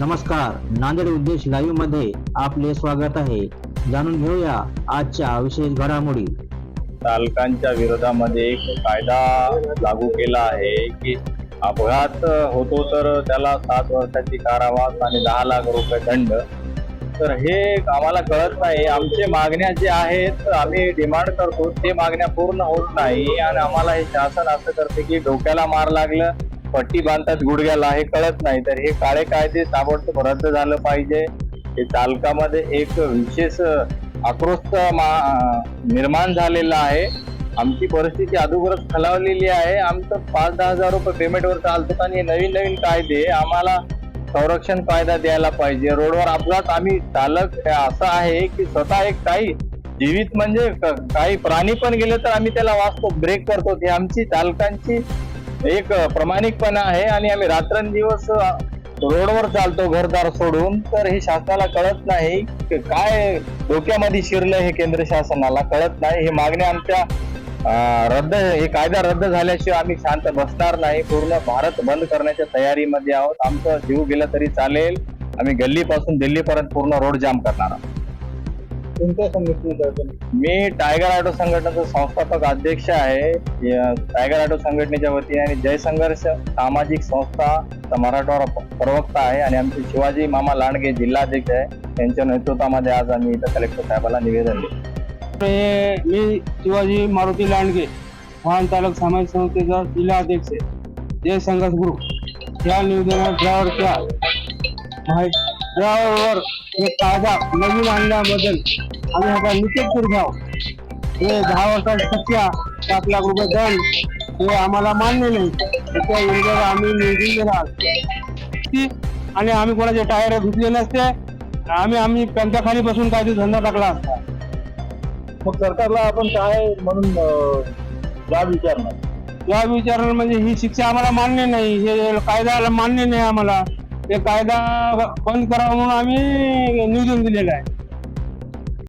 नमस्कार नांदेड उद्देश लाईव्हमध्ये आपले स्वागत आहे. जाणून घेऊया आजच्या विशेष घडामोडी. चालकांच्या विरोधामध्ये एक कायदा लागू केला आहे की अपघात होतो तर त्याला सात वर्षाची कारावास आणि दहा लाख रुपये दंड. तर हे आम्हाला कळत नाही. आमचे मागण्या जे आहेत आम्ही डिमांड करतो. ते मागण्या पूर्ण होत नाही आणि आम्हाला हे शासन असं करते की डोक्याला मार लागलं. पट्टी बांधतात गुडघ्याला हे कळत नाही. तर हे काळे कायदे ताबडतोब रद्द झालं पाहिजे. हे चालकामध्ये एक विशेष आक्रोश मा- निर्माण झालेला आहे. आमची परिस्थिती अगोदरच खालावलेली आहे. आमचं पाच दहा हजार रुपये पेमेंटवर चालतो आणि हे नवीन नवीन कायदे आम्हाला संरक्षण कायदा द्यायला पाहिजे. रोडवर अपघात आम्ही चालक असं आहे की स्वतः एक काही जीवित म्हणजे काही प्राणी पण गेले तर आम्ही त्याला वाचतो ब्रेक करतो. हे आमची चालकांची एक प्रामाणिकपणा आहे आणि आम्ही रात्रंदिवस रोडवर चालतो घरदार सोडून. तर हे शासनाला कळत नाही की काय डोक्यामध्ये शिरलं हे केंद्र शासनाला. कळत नाही. हे मागण्या आमच्या रद्द हे कायदा रद्द झाल्याशिवाय आम्ही शांत बसणार नाही. पूर्ण भारत बंद करण्याच्या तयारीमध्ये आहोत. आमचं जीव गेला तरी चालेल. आम्ही गल्लीपासून दिल्लीपर्यंत पूर्ण रोड जाम करणार आहोत. कोणत्या संघटनेचा मी टायगर ऑटो संघटनेचा संस्थापक अध्यक्ष आहे. या टायगर ऑटो संघटनेच्या वतीने आणि जय संघर्ष सामाजिक संस्था मराठवाडा प्रवक्ता आहे आणि आमचे शिवाजी मामा लांडगे जिल्हाध्यक्ष आहे. त्यांच्या नेतृत्वामध्ये आज आम्ही इथं कलेक्टर साहेबाला निवेदन दिलं मी शिवाजी मारुती लांडगे वाहन चालक सामाजिक संस्थेचा जिल्हा अध्यक्ष जय संघर्ष ग्रुप या निवेदनात ड्रायव्हरच्या माहिती ड्रायव्हरवर एक कायदा नवीन आणल्याबद्दल आम्ही आता निषेध करीत आहोत हे दहा वर्षाची शिक्षा सात लाख रुपये दंड हे आम्हाला मान्य नाही. त्याच्या विरोधात आम्ही निवेदन देणार. आणि आम्ही कोणाचे टायर धुतले नसते आम्ही आम्ही त्यांच्या खाली बसून काय ते धंदा टाकला असता. मग सरकारला आपण काय म्हणून जाब विचारणार? या विचारणार म्हणजे ही शिक्षा आम्हाला मान्य नाही हे कायदा मान्य नाही आम्हाला. हे कायदा बंद करावा म्हणून आम्ही निवेदन दिलेलं आहे.